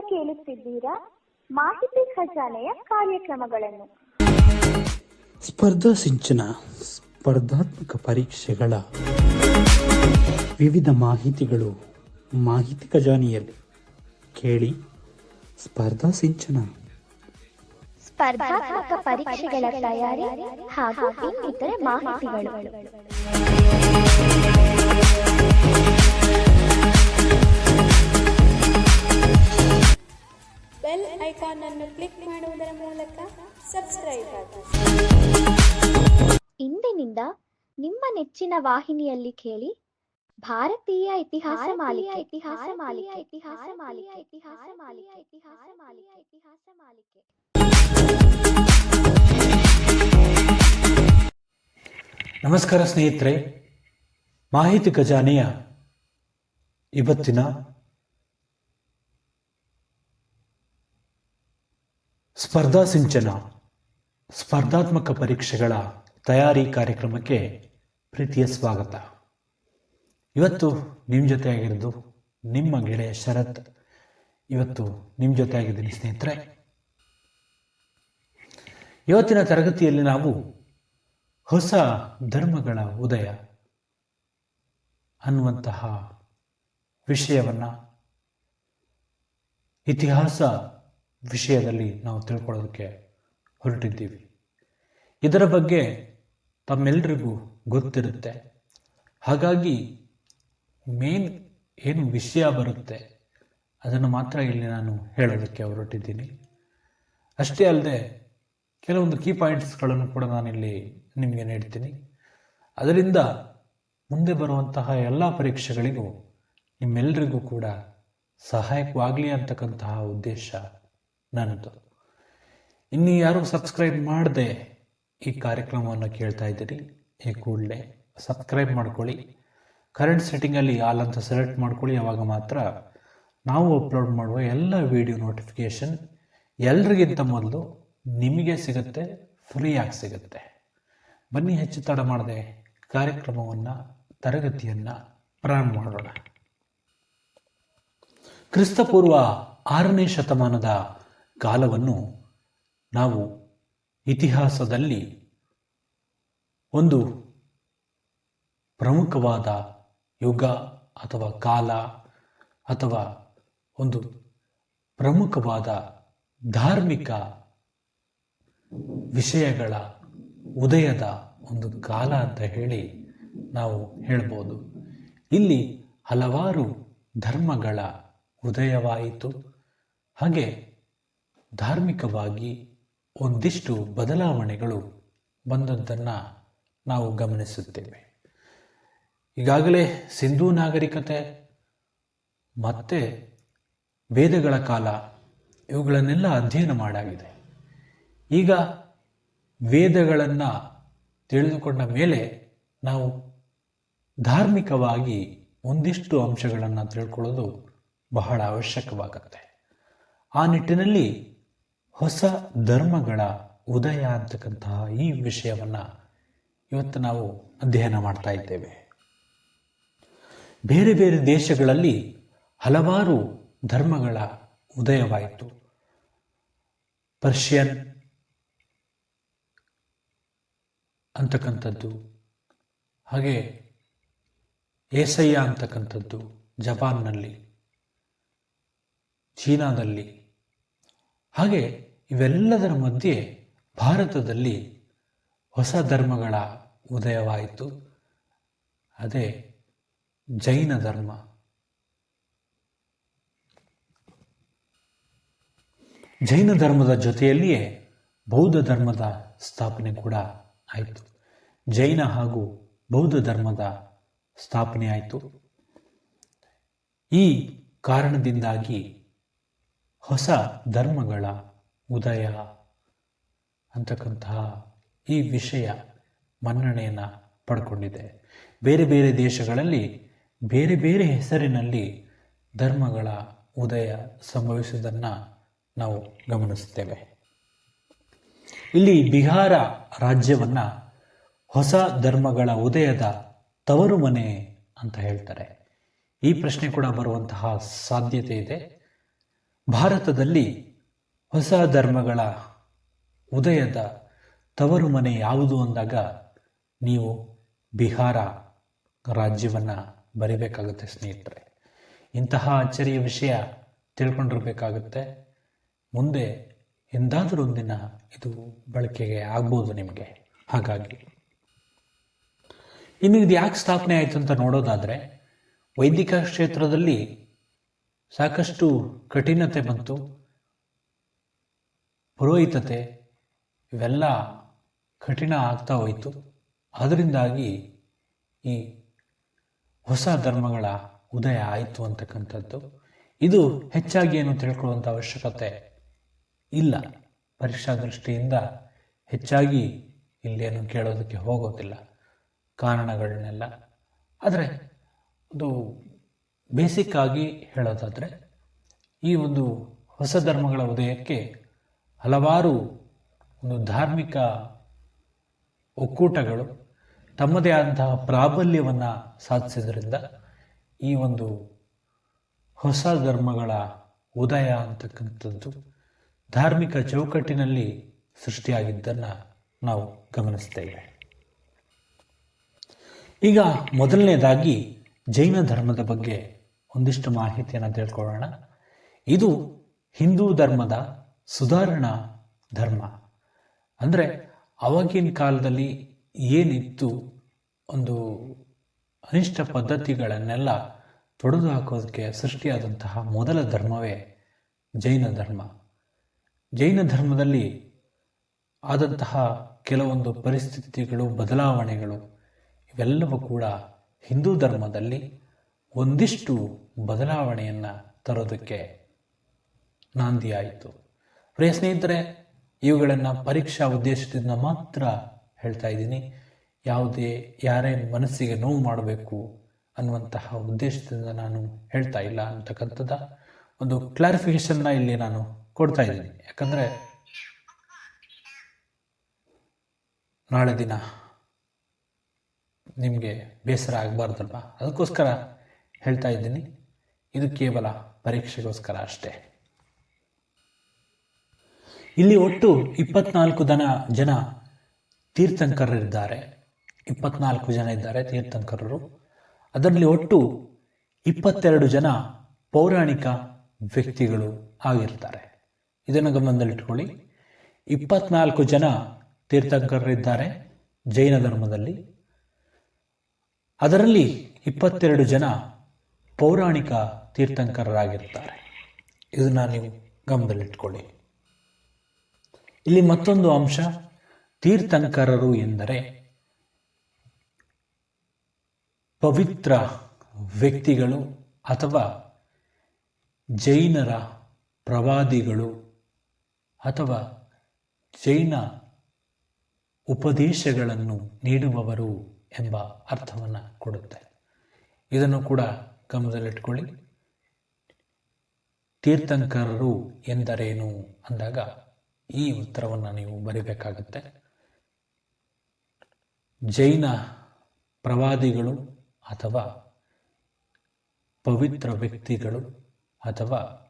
ಕೇಳುತ್ತಿದ್ದೀರಾ ಮಾಹಿತಿ ಖಜಾನೆಯ ಕಾರ್ಯಕ್ರಮಗಳನ್ನು. ಸ್ಪರ್ಧಾ ಸಿಂಚನ ಸ್ಪರ್ಧಾತ್ಮಕ ಪರೀಕ್ಷೆಗಳ ವಿವಿಧ ಮಾಹಿತಿಗಳು ಮಾಹಿತಿ ಖಜಾನೆಯಲ್ಲಿ. ಕೇಳಿ ಸ್ಪರ್ಧಾ ಸಿಂಚನ. ಸ್ಪರ್ಧಾತ್ಮಕ ಪರೀಕ್ಷೆಗಳ ತಯಾರಿ ಹಾಗೂ ಇನ್ನಿತರೆ ಮಾಹಿತಿಗಳು. ಬೆಲ್ ಐಕಾನ್ ಅನ್ನು ಕ್ಲಿಕ್ ಮಾಡುವುದರ ಮೂಲಕ ಸಬ್ಸ್ಕ್ರೈಬ್ ಆಗಿ. ಇಂದಿನಿಂದ ನಿಮ್ಮ ನೆಚ್ಚಿನ ವಾಹಿನಿಯಲ್ಲಿ ಕೇಳಿ ಭಾರತೀಯ ಇತಿಹಾಸ ಮಾಲಿಕೆ ಇತಿಹಾಸ ಮಾಲಿಕೆ ಇತಿಹಾಸ ಮಾಲಿಕೆ ಇತಿಹಾಸ ಮಾಲಿಕೆ ಇತಿಹಾಸ ಮಾಲಿಕೆ. ಇತಿಹಾಸ ಮಾಲಿಕೆ. ನಮಸ್ಕಾರ ಸ್ನೇಹಿತರೆ ಮಾಹಿತಿ ಖಜಾನೆಯ ಇವತ್ತಿನ ಸ್ಪರ್ಧಾ ಸಿಂಚನ, ಸ್ಪರ್ಧಾತ್ಮಕ ಪರೀಕ್ಷೆಗಳ ತಯಾರಿ ಕಾರ್ಯಕ್ರಮಕ್ಕೆ ಪ್ರೀತಿಯ ಸ್ವಾಗತ. ಇವತ್ತು ನಿಮ್ಮ ಜೊತೆಯಾಗಿರೋದು ನಿಮ್ಮ ಗೆಳೆಯ ಶರತ್. ಇವತ್ತು ನಿಮ್ಮ ಜೊತೆಯಾಗಿದ್ದೀನಿ ಸ್ನೇಹಿತರೆ. ಇವತ್ತಿನ ತರಗತಿಯಲ್ಲಿ ನಾವು ಹೊಸ ಧರ್ಮಗಳ ಉದಯ ಅನ್ನುವಂತಹ ವಿಷಯವನ್ನು, ಇತಿಹಾಸ ವಿಷಯದಲ್ಲಿ ನಾವು ತಿಳ್ಕೊಳ್ಳೋದಕ್ಕೆ ಹೊರಟಿದ್ದೀವಿ. ಇದರ ಬಗ್ಗೆ ತಮ್ಮೆಲ್ಲರಿಗೂ ಗೊತ್ತಿರುತ್ತೆ. ಹಾಗಾಗಿ ಮೇನ್ ಏನು ವಿಷಯ ಬರುತ್ತೆ ಅದನ್ನು ಮಾತ್ರ ಇಲ್ಲಿ ನಾನು ಹೇಳೋದಕ್ಕೆ ಹೊರಟಿದ್ದೀನಿ. ಅಷ್ಟೇ ಅಲ್ಲದೆ ಕೆಲವೊಂದು ಕೀ ಪಾಯಿಂಟ್ಸ್ಗಳನ್ನು ಕೂಡ ನಾನಿಲ್ಲಿ ನಿಮಗೆ ನೀಡ್ತೀನಿ. ಅದರಿಂದ ಮುಂದೆ ಬರುವಂತಹ ಎಲ್ಲ ಪರೀಕ್ಷೆಗಳಿಗೂ ನಿಮ್ಮೆಲ್ಲರಿಗೂ ಕೂಡ ಸಹಾಯಕವಾಗಲಿ ಅಂತಕ್ಕಂತಹ ಉದ್ದೇಶ ನನ್ನದು ಇನ್ನು ಯಾರು ಸಬ್ಸ್ಕ್ರೈಬ್ ಮಾಡದೆ ಈ ಕಾರ್ಯಕ್ರಮವನ್ನು ಕೇಳ್ತಾ ಇದ್ದೀರಿ, ಈ ಕೂಡಲೇ ಸಬ್ಸ್ಕ್ರೈಬ್ ಮಾಡ್ಕೊಳ್ಳಿ. ಕರೆಂಟ್ ಸೆಟ್ಟಿಂಗಲ್ಲಿ ಆಲ್ ಅಂತ ಸೆಲೆಕ್ಟ್ ಮಾಡ್ಕೊಳ್ಳಿ ಯಾವಾಗ ಮಾತ್ರ ನಾವು ಅಪ್ಲೋಡ್ ಮಾಡುವ ಎಲ್ಲ ವಿಡಿಯೋ ನೋಟಿಫಿಕೇಷನ್ ಎಲ್ರಿಗಿಂತ ಮೊದಲು ನಿಮಗೆ ಸಿಗುತ್ತೆ ಫ್ರೀಯಾಗಿ ಸಿಗುತ್ತೆ. ಬನ್ನಿ ಹೆಚ್ಚು ತಡ ಮಾಡದೆ ಕಾರ್ಯಕ್ರಮವನ್ನು, ತರಗತಿಯನ್ನು ಪ್ರಾರಂಭ ಮಾಡೋಣ. ಕ್ರಿಸ್ತಪೂರ್ವ ಆರನೇ ಶತಮಾನದ ಕಾಲವನ್ನು ನಾವು ಇತಿಹಾಸದಲ್ಲಿ ಒಂದು ಪ್ರಮುಖವಾದ ಯುಗ ಅಥವಾ ಕಾಲ ಅಥವಾ ಒಂದು ಪ್ರಮುಖವಾದ ಧಾರ್ಮಿಕ ವಿಷಯಗಳ ಉದಯದ ಒಂದು ಕಾಲ ಅಂತ ಹೇಳಿ ನಾವು ಹೇಳ್ಬೋದು. ಇಲ್ಲಿ ಹಲವಾರು ಧರ್ಮಗಳ ಉದಯವಾಯಿತು. ಹಾಗೆ ಧಾರ್ಮಿಕವಾಗಿ ಒಂದಿಷ್ಟು ಬದಲಾವಣೆಗಳು ಬಂದದ್ದನ್ನು ನಾವು ಗಮನಿಸುತ್ತೇವೆ. ಈಗಾಗಲೇ ಸಿಂಧೂ ನಾಗರಿಕತೆ ಮತ್ತೆ ವೇದಗಳ ಕಾಲ ಇವುಗಳನ್ನೆಲ್ಲ ಅಧ್ಯಯನ ಮಾಡಾಗಿದೆ. ಈಗ ವೇದಗಳನ್ನು ತಿಳಿದುಕೊಂಡ ಮೇಲೆ ನಾವು ಧಾರ್ಮಿಕವಾಗಿ ಒಂದಿಷ್ಟು ಅಂಶಗಳನ್ನು ತಿಳ್ಕೊಳ್ಳೋದು ಬಹಳ ಅವಶ್ಯಕವಾಗುತ್ತೆ. ಆ ನಿಟ್ಟಿನಲ್ಲಿ ಹೊಸ ಧರ್ಮಗಳ ಉದಯ ಅಂತಕ್ಕಂತಹ ಈ ವಿಷಯವನ್ನು ಇವತ್ತು ನಾವು ಅಧ್ಯಯನ ಮಾಡ್ತಾ ಇದ್ದೇವೆ. ಬೇರೆ ಬೇರೆ ದೇಶಗಳಲ್ಲಿ ಹಲವಾರು ಧರ್ಮಗಳ ಉದಯವಾಯಿತು. ಪರ್ಷಿಯನ್ ಅಂತಕ್ಕಂಥದ್ದು, ಹಾಗೆ ಏಸಯ್ಯ ಅಂತಕ್ಕಂಥದ್ದು ಜಪಾನ್ನಲ್ಲಿ, ಚೀನಾದಲ್ಲಿ ಹಾಗೆ ಇವೆಲ್ಲದರ ಮಧ್ಯೆ ಭಾರತದಲ್ಲಿ ಹೊಸ ಧರ್ಮಗಳ ಉದಯವಾಯಿತು. ಅದೇ ಜೈನ ಧರ್ಮ. ಜೈನ ಧರ್ಮದ ಜೊತೆಯಲ್ಲಿಯೇ ಬೌದ್ಧ ಧರ್ಮದ ಸ್ಥಾಪನೆ ಕೂಡ ಆಯಿತು. ಜೈನ ಹಾಗೂ ಬೌದ್ಧ ಧರ್ಮದ ಸ್ಥಾಪನೆ ಆಯಿತು. ಈ ಕಾರಣದಿಂದಾಗಿ ಹೊಸ ಧರ್ಮಗಳ ಉದಯ ಅಂತಕ್ಕಂತಹ ಈ ವಿಷಯ ಮನ್ನಣೆಯನ್ನು ಪಡ್ಕೊಂಡಿದೆ. ಬೇರೆ ಬೇರೆ ದೇಶಗಳಲ್ಲಿ ಬೇರೆ ಬೇರೆ ಹೆಸರಿನಲ್ಲಿ ಧರ್ಮಗಳ ಉದಯ ಸಂಭವಿಸುವುದನ್ನು ನಾವು ಗಮನಿಸುತ್ತೇವೆ. ಇಲ್ಲಿ ಬಿಹಾರ ರಾಜ್ಯವನ್ನ ಹೊಸ ಧರ್ಮಗಳ ಉದಯದ ತವರು ಮನೆ ಅಂತ ಹೇಳ್ತಾರೆ. ಈ ಪ್ರಶ್ನೆ ಕೂಡ ಬರುವಂತಹ ಸಾಧ್ಯತೆ ಇದೆ. ಭಾರತದಲ್ಲಿ ಹೊಸ ಧರ್ಮಗಳ ಉದಯದ ತವರು ಮನೆ ಯಾವುದು ಅಂದಾಗ ನೀವು ಬಿಹಾರ ರಾಜ್ಯವನ್ನು ಬರೀಬೇಕಾಗುತ್ತೆ ಸ್ನೇಹಿತರೆ. ಇಂತಹ ಅಚ್ಚರಿಯ ವಿಷಯ ತಿಳ್ಕೊಂಡಿರ್ಬೇಕಾಗುತ್ತೆ. ಮುಂದೆ ಎಂದಾದರೂ ಒಂದಿನ ಇದು ಬಳಕೆಗೆ ಆಗ್ಬೋದು ನಿಮಗೆ. ಹಾಗಾಗಿ ಇನ್ನು ಇದು ಯಾಕೆ ಸ್ಥಾಪನೆ ಆಯಿತು ಅಂತ ನೋಡೋದಾದರೆ ವೈದಿಕ ಕ್ಷೇತ್ರದಲ್ಲಿ ಸಾಕಷ್ಟು ಕಠಿಣತೆ ಬಂತು. ಪುರೋಹಿತತೆ ಇವೆಲ್ಲ ಕಠಿಣ ಆಗ್ತಾ ಹೋಯಿತು. ಅದರಿಂದಾಗಿ ಈ ಹೊಸ ಧರ್ಮಗಳ ಉದಯ ಆಯಿತು ಅಂತಕ್ಕಂಥದ್ದು. ಇದು ಹೆಚ್ಚಾಗಿ ಏನು ತಿಳ್ಕೊಳ್ಳುವಂಥ ಅವಶ್ಯಕತೆ ಇಲ್ಲ. ಪರೀಕ್ಷಾ ದೃಷ್ಟಿಯಿಂದ ಹೆಚ್ಚಾಗಿ ಇಲ್ಲೇನು ಕೇಳೋದಕ್ಕೆ ಹೋಗೋದಿಲ್ಲ ಕಾರಣಗಳನ್ನೆಲ್ಲ. ಆದರೆ ಅದು ಬೇಸಿಕ್ ಆಗಿ ಹೇಳೋದಾದರೆ, ಈ ಒಂದು ಹೊಸ ಧರ್ಮಗಳ ಉದಯಕ್ಕೆ ಹಲವಾರು ಒಂದು ಧಾರ್ಮಿಕ ಒಕ್ಕೂಟಗಳು ತಮ್ಮದೇ ಆದಂತಹ ಪ್ರಾಬಲ್ಯವನ್ನು ಸಾಧಿಸಿದ್ರಿಂದ ಈ ಒಂದು ಹೊಸ ಧರ್ಮಗಳ ಉದಯ ಅಂತಕ್ಕಂಥದ್ದು ಧಾರ್ಮಿಕ ಚೌಕಟ್ಟಿನಲ್ಲಿ ಸೃಷ್ಟಿಯಾಗಿದ್ದನ್ನು ನಾವು ಗಮನಿಸ್ತೇವೆ ಈಗ ಮೊದಲನೇದಾಗಿ ಜೈನ ಧರ್ಮದ ಬಗ್ಗೆ ಒಂದಿಷ್ಟು ಮಾಹಿತಿಯನ್ನು ತಿಳ್ಕೊಳ್ಳೋಣ. ಇದು ಹಿಂದೂ ಧರ್ಮದ ಸುಧಾರಣಾ ಧರ್ಮ. ಅಂದರೆ ಅವಾಗಿನ ಕಾಲದಲ್ಲಿ ಏನಿತ್ತು ಒಂದು ಅನಿಷ್ಟ ಪದ್ಧತಿಗಳನ್ನೆಲ್ಲ ತೊಡೆದು ಹಾಕೋದಕ್ಕೆ ಸೃಷ್ಟಿಯಾದಂತಹ ಮೊದಲ ಧರ್ಮವೇ ಜೈನ ಧರ್ಮ. ಜೈನ ಧರ್ಮದಲ್ಲಿ ಆದಂತಹ ಕೆಲವೊಂದು ಪರಿಸ್ಥಿತಿಗಳು, ಬದಲಾವಣೆಗಳು ಇವೆಲ್ಲವೂ ಕೂಡ ಹಿಂದೂ ಧರ್ಮದಲ್ಲಿ ಒಂದಿಷ್ಟು ಬದಲಾವಣೆಯನ್ನು ತರೋದಕ್ಕೆ ನಾಂದಿಯಾಯಿತು ಪ್ರಿಯ ಸ್ನೇಹಿತರೆ, ಇವುಗಳನ್ನು ಪರೀಕ್ಷಾ ಉದ್ದೇಶದಿಂದ ಮಾತ್ರ ಹೇಳ್ತಾ ಇದ್ದೀನಿ. ಯಾವುದೇ, ಯಾರೇ ಮನಸ್ಸಿಗೆ ನೋವು ಮಾಡಬೇಕು ಅನ್ನುವಂತಹ ಉದ್ದೇಶದಿಂದ ನಾನು ಹೇಳ್ತಾ ಇಲ್ಲ ಅಂತಕ್ಕಂಥದ್ದು ಒಂದು ಕ್ಲಾರಿಫಿಕೇಶನ್ನ ಇಲ್ಲಿ ನಾನು ಕೊಡ್ತಾ ಇದ್ದೀನಿ. ಯಾಕಂದರೆ ನಾಳೆ ದಿನ ನಿಮಗೆ ಬೇಸರ ಆಗಬಾರ್ದಲ್ವ? ಅದಕ್ಕೋಸ್ಕರ ಹೇಳ್ತಾ ಇದ್ದೀನಿ. ಇದು ಕೇವಲ ಪರೀಕ್ಷೆಗೋಸ್ಕರ ಅಷ್ಟೇ. ಇಲ್ಲಿ ಒಟ್ಟು ಇಪ್ಪತ್ನಾಲ್ಕು ದನ, ಜನ ತೀರ್ಥಂಕರರಿದ್ದಾರೆ. ಇಪ್ಪತ್ನಾಲ್ಕು ಜನ ಇದ್ದಾರೆ ತೀರ್ಥಂಕರರು. ಅದರಲ್ಲಿ ಒಟ್ಟು ಇಪ್ಪತ್ತೆರಡು ಜನ ಪೌರಾಣಿಕ ವ್ಯಕ್ತಿಗಳು ಆಗಿರ್ತಾರೆ. ಇದನ್ನು ಗಮನದಲ್ಲಿಟ್ಕೊಳ್ಳಿ ಇಪ್ಪತ್ನಾಲ್ಕು ಜನ ತೀರ್ಥಂಕರರಿದ್ದಾರೆ ಜೈನ ಧರ್ಮದಲ್ಲಿ. ಅದರಲ್ಲಿ ಇಪ್ಪತ್ತೆರಡು ಜನ ಪೌರಾಣಿಕ ತೀರ್ಥಂಕರರಾಗಿರ್ತಾರೆ ಇದನ್ನು ನೀವು ಗಮನದಲ್ಲಿಟ್ಕೊಳ್ಳಿ. ಇಲ್ಲಿ ಮತ್ತೊಂದು ಅಂಶ, ತೀರ್ಥಂಕರರು ಎಂದರೆ ಪವಿತ್ರ ವ್ಯಕ್ತಿಗಳು ಅಥವಾ ಜೈನರ ಪ್ರವಾದಿಗಳು ಅಥವಾ ಜೈನ ಉಪದೇಶಗಳನ್ನು ನೀಡುವವರು ಎಂಬ ಅರ್ಥವನ್ನು ಕೊಡುತ್ತೆ. ಇದನ್ನು ಕೂಡ ಗಮನದಲ್ಲಿಟ್ಕೊಳ್ಳಿ. ತೀರ್ಥಂಕರರು ಎಂದರೇನು? ಅಂದಾಗ ಈ ಉತ್ತರವನ್ನು ನೀವು ಬರೀಬೇಕಾಗತ್ತೆ. ಜೈನ ಪ್ರವಾದಿಗಳು ಅಥವಾ ಪವಿತ್ರ ವ್ಯಕ್ತಿಗಳು ಅಥವಾ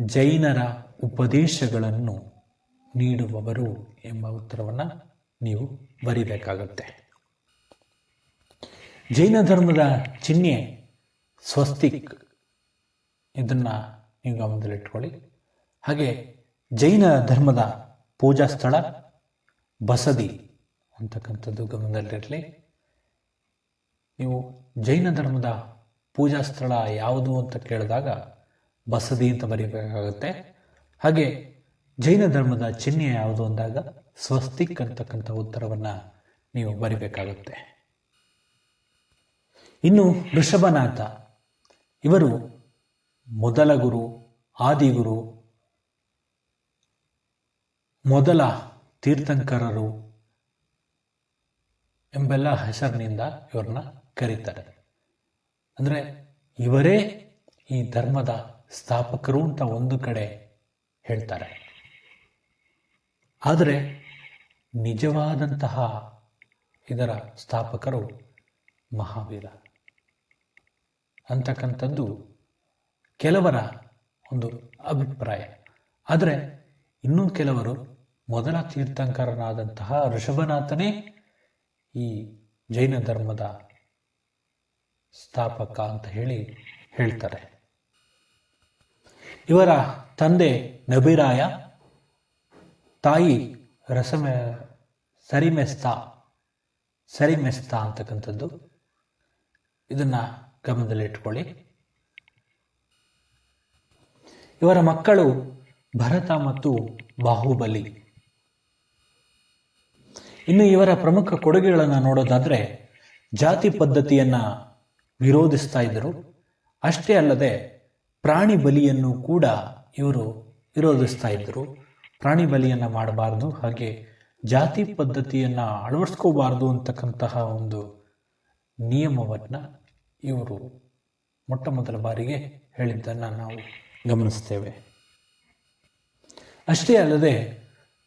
ಜೈನರ ಉಪದೇಶಗಳನ್ನು ನೀಡುವವರು ಎಂಬ ಉತ್ತರವನ್ನು ನೀವು ಬರಿಬೇಕಾಗುತ್ತೆ. ಜೈನ ಧರ್ಮದ ಚಿಹ್ನೆ ಸ್ವಸ್ತಿಕ್. ಇದನ್ನು ನೀವು ಗಮನದಲ್ಲಿಟ್ಕೊಳ್ಳಿ ಹಾಗೆ ಜೈನ ಧರ್ಮದ ಪೂಜಾ ಸ್ಥಳ ಬಸದಿ ಅಂತಕ್ಕಂಥದ್ದು ಗಮನದಲ್ಲಿರಲಿ ನೀವು ಜೈನ ಧರ್ಮದ ಪೂಜಾ ಸ್ಥಳ ಯಾವುದು ಅಂತ ಕೇಳಿದಾಗ ಬಸದಿ ಅಂತ ಬರೀಬೇಕಾಗುತ್ತೆ. ಹಾಗೆ ಜೈನ ಧರ್ಮದ ಚಿಹ್ನೆ ಯಾವುದು ಅಂದಾಗ ಸ್ವಸ್ತಿಕ್ ಅಂತಕ್ಕಂಥ ಉತ್ತರವನ್ನು ನೀವು ಬರಿಬೇಕಾಗುತ್ತೆ. ಇನ್ನು ಋಷಭನಾಥ ಇವರು ಮೊದಲ ಗುರು ಆದಿಗುರು ಮೊದಲ ತೀರ್ಥಂಕರರು ಎಂಬೆಲ್ಲ ಹೆಸರಿನಿಂದ ಇವ್ರನ್ನ ಕರೀತಾರೆ. ಅಂದರೆ ಇವರೇ ಈ ಧರ್ಮದ ಸ್ಥಾಪಕರು ಅಂತ ಒಂದು ಕಡೆ ಹೇಳ್ತಾರೆ. ಆದರೆ ನಿಜವಾದಂತಹ ಇದರ ಸ್ಥಾಪಕರು ಮಹಾವೀರ. ಅಂತಕ್ಕಂಥದ್ದು ಕೆಲವರ ಒಂದು ಅಭಿಪ್ರಾಯ. ಆದರೆ ಇನ್ನೂ ಕೆಲವರು ಮೊದಲ ತೀರ್ಥಂಕರನಾದಂತಹ ಋಷಭನಾಥನೇ ಈ ಜೈನ ಧರ್ಮದ ಸ್ಥಾಪಕ ಅಂತ ಹೇಳಿ ಹೇಳ್ತಾರೆ. ಇವರ ತಂದೆ ನಬಿರಾಯ ತಾಯಿ ರಸಮೆ, ಸರಿಮೆಸ್ತಾ ಸರಿಮೆಸ್ತಾ ಅಂತಕ್ಕಂಥದ್ದು. ಇದನ್ನ ಗಮನದಲ್ಲಿಟ್ಕೊಳ್ಳಿ. ಇವರ ಮಕ್ಕಳು ಭರತ ಮತ್ತು ಬಾಹುಬಲಿ. ಇನ್ನು ಇವರ ಪ್ರಮುಖ ಕೊಡುಗೆಗಳನ್ನು ನೋಡೋದಾದ್ರೆ ಜಾತಿ ಪದ್ಧತಿಯನ್ನ ವಿರೋಧಿಸ್ತಾ ಇದ್ದರು. ಅಷ್ಟೇ ಅಲ್ಲದೆ ಪ್ರಾಣಿ ಬಲಿಯನ್ನು ಕೂಡ ಇವರು ವಿರೋಧಿಸ್ತಾ ಇದ್ದರು. ಪ್ರಾಣಿ ಬಲಿಯನ್ನು ಮಾಡಬಾರ್ದು, ಹಾಗೆ ಜಾತಿ ಪದ್ಧತಿಯನ್ನ ಅಳವಡಿಸ್ಕೋಬಾರ್ದು ಅಂತಕ್ಕಂತಹ ಒಂದು ನಿಯಮವನ್ನು ಇವರು ಮೊಟ್ಟ ಮೊದಲ ಬಾರಿಗೆ ಹೇಳಿದ್ದನ್ನು ನಾವು ಗಮನಿಸ್ತೇವೆ ಅಷ್ಟೇ ಅಲ್ಲದೆ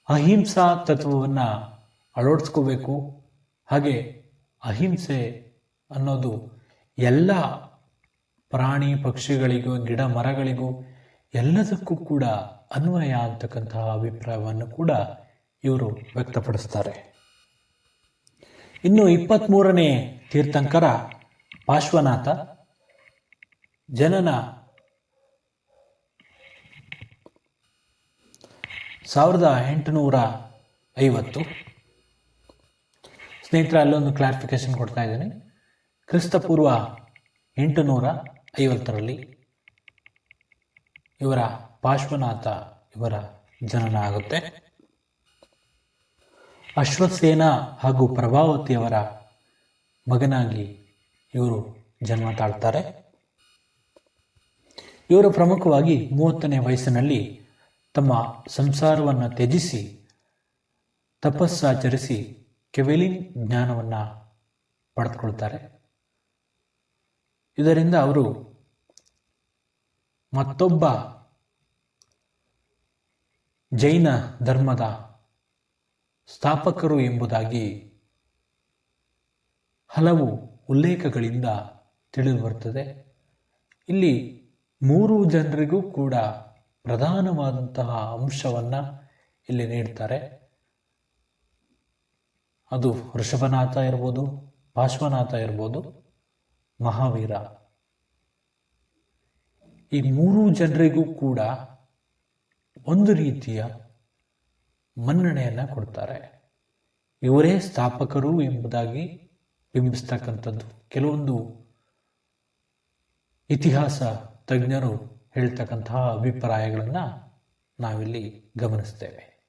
ಅಹಿಂಸಾ ತತ್ವವನ್ನು ಅಳವಡಿಸ್ಕೋಬೇಕು. ಹಾಗೆ ಅಹಿಂಸೆ ಅನ್ನೋದು ಎಲ್ಲ ಪ್ರಾಣಿ ಪಕ್ಷಿಗಳಿಗೂ, ಗಿಡ ಮರಗಳಿಗೂ ಎಲ್ಲದಕ್ಕೂ ಕೂಡ ಅನ್ವಯ ಅಂತಕ್ಕಂತಹ ಅಭಿಪ್ರಾಯವನ್ನು ಕೂಡ ಇವರು ವ್ಯಕ್ತಪಡಿಸ್ತಾರೆ. ಇನ್ನು ಇಪ್ಪತ್ತ್ಮೂರನೇ ತೀರ್ಥಂಕರ ಪಾರ್ಶ್ವನಾಥ. ಜನನ ಸಾವಿರದ ಎಂಟುನೂರ ಐವತ್ತು ಸ್ನೇಹಿತರ, ಅಲ್ಲೊಂದು ಕ್ಲಾರಿಫಿಕೇಶನ್ ಕೊಡ್ತಾ ಇದ್ದೀನಿ. ಕ್ರಿಸ್ತಪೂರ್ವ ಎಂಟುನೂರ ಐವತ್ತರಲ್ಲಿ ಇವರ ಪಾರ್ಶ್ವನಾಥ ಇವರ ಜನನ ಆಗುತ್ತೆ. ಅಶ್ವಸೇನ ಹಾಗೂ ಪ್ರಭಾವತಿಯವರ ಮಗನಾಗಿ ಇವರು ಜನ್ಮ ತಾಳ್ತಾರೆ. ಇವರು ಪ್ರಮುಖವಾಗಿ ಮೂವತ್ತನೇ ವಯಸ್ಸಿನಲ್ಲಿ ತಮ್ಮ ಸಂಸಾರವನ್ನು ತ್ಯಜಿಸಿ ತಪಸ್ಸಾಚರಿಸಿ ಕೆವೆಲಿನ್ ಜ್ಞಾನವನ್ನು ಪಡೆದುಕೊಳ್ತಾರೆ ಇದರಿಂದ ಅವರು ಮತ್ತೊಬ್ಬ ಜೈನ ಧರ್ಮದ ಸ್ಥಾಪಕರು ಎಂಬುದಾಗಿ ಹಲವು ಉಲ್ಲೇಖಗಳಿಂದ ತಿಳಿದು ಬರ್ತದೆ ಇಲ್ಲಿ ಮೂರು ಜನರಿಗೂ ಕೂಡ ಪ್ರಧಾನವಾದಂತಹ ಅಂಶವನ್ನು ಇಲ್ಲಿ ನೀಡ್ತಾರೆ. ಅದು ಋಷಭನಾಥ ಇರ್ಬೋದು, ಪಾರ್ಶ್ವನಾಥ ಇರ್ಬೋದು, ಮಹಾವೀರ. ಈ ಮೂರು ಜನರಿಗೂ ಕೂಡ ಒಂದು ರೀತಿಯ ಮನ್ನಣೆಯನ್ನು ಕೊಡ್ತಾರೆ. ಇವರೇ ಸ್ಥಾಪಕರು ಎಂಬುದಾಗಿ ಬಿಂಬಿಸ್ತಕ್ಕಂಥದ್ದು. ಕೆಲವೊಂದು ಇತಿಹಾಸ ತಜ್ಞರು ಹೇಳ್ತಕ್ಕಂತಹ ಅಭಿಪ್ರಾಯಗಳನ್ನು ನಾವಿಲ್ಲಿ ಗಮನಿಸ್ತೇವೆ.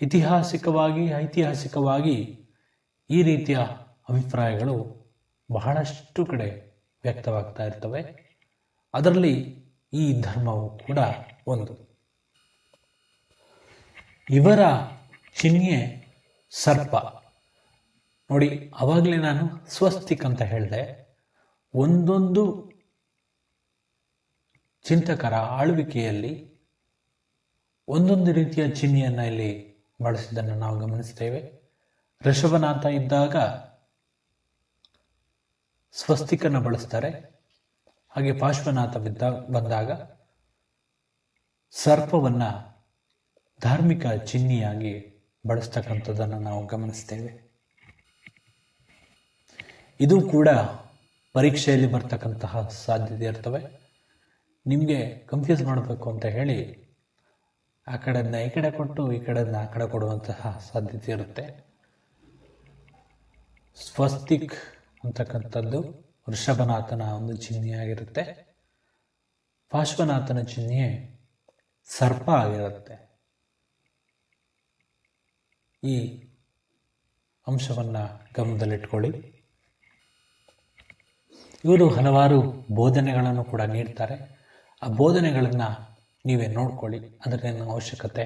ಇತಿಹಾಸಿಕವಾಗಿ, ಐತಿಹಾಸಿಕವಾಗಿ ಈ ರೀತಿಯ ಅಭಿಪ್ರಾಯಗಳು ಬಹಳಷ್ಟು ಕಡೆ ವ್ಯಕ್ತವಾಗ್ತಾ ಇರ್ತವೆ. ಅದರಲ್ಲಿ ಈ ಧರ್ಮವು ಕೂಡ ಒಂದು. ಇವರ ಚಿಹ್ನೆ ಸರ್ಪ. ನೋಡಿ, ಅವಾಗಲೇ ನಾನು ಸ್ವಸ್ತಿಕ್ ಅಂತ ಹೇಳಿದೆ. ಒಂದೊಂದು ಚಿಂತಕರ ಆಳ್ವಿಕೆಯಲ್ಲಿ ಒಂದೊಂದು ರೀತಿಯ ಚಿಹ್ನೆಯನ್ನು ಇಲ್ಲಿ ಬಳಸಿದ್ದನ್ನು ನಾವು ಗಮನಿಸ್ತೇವೆ ಋಷಭನಾಥ ಇದ್ದಾಗ ಸ್ವಸ್ತಿಕನ್ನು ಬಳಸ್ತಾರೆ. ಹಾಗೆ ಪಾರ್ಶ್ವನಾಥ ಬಿದ್ದ, ಬಂದಾಗ ಸರ್ಪವನ್ನು ಧಾರ್ಮಿಕ ಚಿಹ್ನೆಯಾಗಿ ಬಳಸ್ತಕ್ಕಂಥದ್ದನ್ನು ನಾವು ಗಮನಿಸ್ತೇವೆ ಇದು ಕೂಡ ಪರೀಕ್ಷೆಯಲ್ಲಿ ಬರ್ತಕ್ಕಂತಹ ಸಾಧ್ಯತೆ ಇರ್ತವೆ. ನಿಮಗೆ ಕನ್ಫ್ಯೂಸ್ ಮಾಡಬೇಕು ಅಂತ ಹೇಳಿ ಆ ಕಡೆಯನ್ನು ಈ ಕಡೆ ಕೊಟ್ಟು ಈ ಕಡೆಯನ್ನು ಆ ಕಡೆ ಕೊಡುವಂತಹ ಸಾಧ್ಯತೆ ಇರುತ್ತೆ. ಸ್ವಸ್ತಿಕ್ ಅಂತಕ್ಕಂಥದ್ದು ವೃಷಭನಾಥನ ಒಂದು ಚಿಹ್ನೆಯಾಗಿರುತ್ತೆ ಪಾರ್ಶ್ವನಾಥನ ಚಿಹ್ನೆ ಸರ್ಪ ಆಗಿರುತ್ತೆ. ಈ ಅಂಶವನ್ನು ಗಮನದಲ್ಲಿಟ್ಕೊಳ್ಳಿ. ಇವರು ಹಲವಾರು ಬೋಧನೆಗಳನ್ನು ಕೂಡ ನೀಡ್ತಾರೆ. ಆ ಬೋಧನೆಗಳನ್ನು ನೀವೇ ನೋಡ್ಕೊಳ್ಳಿ. ಅದರೇನು ಅವಶ್ಯಕತೆ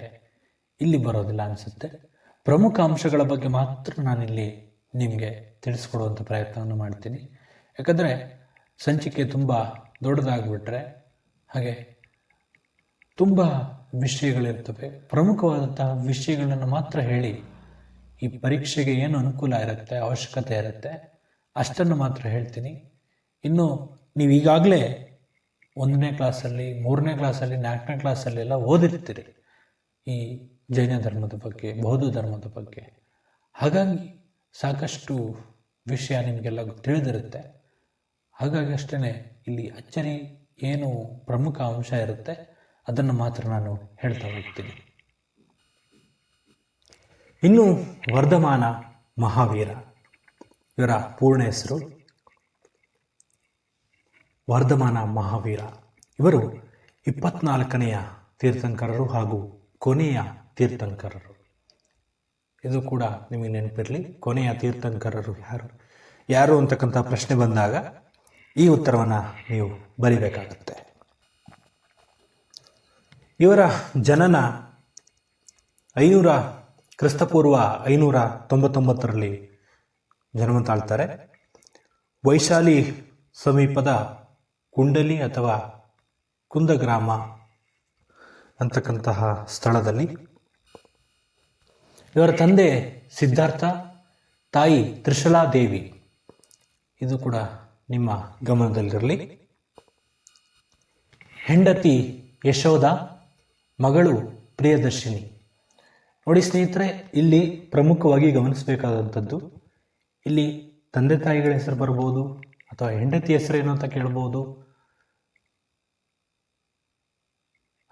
ಇಲ್ಲಿ ಬರೋದಿಲ್ಲ ಅನಿಸುತ್ತೆ. ಪ್ರಮುಖ ಅಂಶಗಳ ಬಗ್ಗೆ ಮಾತ್ರ ನಾನಿಲ್ಲಿ ನಿಮಗೆ ತಿಳಿಸ್ಕೊಡುವಂಥ ಪ್ರಯತ್ನವನ್ನು ಮಾಡ್ತೀನಿ. ಯಾಕಂದರೆ ಸಂಚಿಕೆ ತುಂಬ ದೊಡ್ಡದಾಗ್ಬಿಟ್ರೆ ಹಾಗೆ ತುಂಬ ವಿಷಯಗಳಿರ್ತವೆ. ಪ್ರಮುಖವಾದಂತಹ ವಿಷಯಗಳನ್ನು ಮಾತ್ರ ಹೇಳಿ ಈ ಪರೀಕ್ಷೆಗೆ ಏನು ಅನುಕೂಲ ಇರುತ್ತೆ, ಅವಶ್ಯಕತೆ ಇರುತ್ತೆ, ಅಷ್ಟನ್ನು ಮಾತ್ರ ಹೇಳ್ತೀನಿ. ಇನ್ನು ನೀವು ಈಗಾಗಲೇ ಒಂದನೇ ಕ್ಲಾಸಲ್ಲಿ, ಮೂರನೇ ಕ್ಲಾಸಲ್ಲಿ, ನಾಲ್ಕನೇ ಕ್ಲಾಸಲ್ಲಿ ಎಲ್ಲ ಓದಿರ್ತೀರಿ ಈ ಜೈನ ಧರ್ಮದ ಬಗ್ಗೆ, ಬೌದ್ಧ ಧರ್ಮದ ಬಗ್ಗೆ. ಹಾಗಾಗಿ ಸಾಕಷ್ಟು ವಿಷಯ ನಿಮಗೆಲ್ಲ ತಿಳಿದಿರುತ್ತೆ. ಹಾಗಾಗಿ ಅಷ್ಟೇ ಇಲ್ಲಿ ಅಚ್ಚರಿ ಏನು ಪ್ರಮುಖ ಅಂಶ ಇರುತ್ತೆ, ಅದನ್ನು ಮಾತ್ರ ನಾನು ಹೇಳ್ತಾ ಹೋಗ್ತೀನಿ. ಇನ್ನು ವರ್ಧಮಾನ ಮಹಾವೀರ, ಇವರ ಪೂರ್ಣ ಹೆಸರು ವರ್ಧಮಾನ ಮಹಾವೀರ. ಇವರು ಇಪ್ಪತ್ನಾಲ್ಕನೆಯ ತೀರ್ಥಂಕರರು ಹಾಗೂ ಕೊನೆಯ ತೀರ್ಥಂಕರರು. ಇದು ಕೂಡ ನಿಮಗೆ ನೆನಪಿರಲಿ, ಕೊನೆಯ ತೀರ್ಥಂಕರರು ಯಾರು? ಯಾರು ಅಂತಕ್ಕಂಥ ಪ್ರಶ್ನೆ ಬಂದಾಗ ಈ ಉತ್ತರವನ್ನು ನೀವು ಬರಿಬೇಕಾಗತ್ತೆ. ಇವರ ಜನನ ಐನೂರ, ಕ್ರಿಸ್ತಪೂರ್ವ ಐನೂರ ತೊಂಬತ್ತೊಂಬತ್ತರಲ್ಲಿ ಜನ್ಮ ತಾಳ್ತಾರೆ ವೈಶಾಲಿ ಸಮೀಪದ ಕುಂಡಲಿ ಅಥವಾ ಕುಂದಗ್ರಾಮ ಅಂತಕ್ಕಂತಹ ಸ್ಥಳದಲ್ಲಿ ಇವರ ತಂದೆ ಸಿದ್ಧಾರ್ಥ, ತಾಯಿ ತ್ರಿಶಲಾದೇವಿ ಇದು ಕೂಡ ನಿಮ್ಮ ಗಮನದಲ್ಲಿರಲಿ. ಹೆಂಡತಿ ಯಶೋಧ, ಮಗಳು ಪ್ರಿಯದರ್ಶಿನಿ. ನೋಡಿ ಸ್ನೇಹಿತರೆ, ಇಲ್ಲಿ ಪ್ರಮುಖವಾಗಿ ಗಮನಿಸಬೇಕಾದಂಥದ್ದು, ಇಲ್ಲಿ ತಂದೆ ತಾಯಿಗಳ ಹೆಸರು ಬರ್ಬೋದು ಅಥವಾ ಹೆಂಡತಿ ಹೆಸರೇನು ಅಂತ ಕೇಳ್ಬೋದು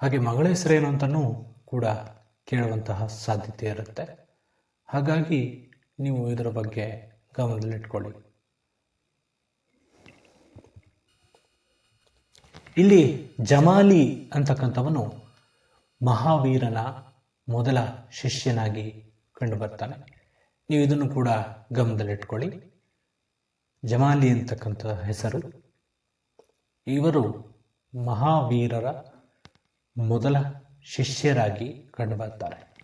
ಹಾಗೆ ಮಗಳ ಹೆಸರೇನು ಅಂತಲೂ ಕೂಡ ಕೇಳುವಂತಹ ಸಾಧ್ಯತೆ ಇರುತ್ತೆ. ಹಾಗಾಗಿ ನೀವು ಇದರ ಬಗ್ಗೆ ಗಮನದಲ್ಲಿಟ್ಕೊಳ್ಳಿ. ಇಲ್ಲಿ ಜಮಾಲಿ ಅಂತಕ್ಕಂಥವನು ಮಹಾವೀರನ ಮೊದಲ ಶಿಷ್ಯನಾಗಿ ಕಂಡುಬರ್ತಾನೆ ನೀವು ಇದನ್ನು ಕೂಡ ಗಮನದಲ್ಲಿಟ್ಕೊಳ್ಳಿ. ಜಮಾಲಿ ಅಂತಕ್ಕಂಥ ಹೆಸರು. ಇವರು ಮಹಾವೀರರ ಮೊದಲ ಶಿಷ್ಯರಾಗಿ ಕಂಡುಬರ್ತಾರೆ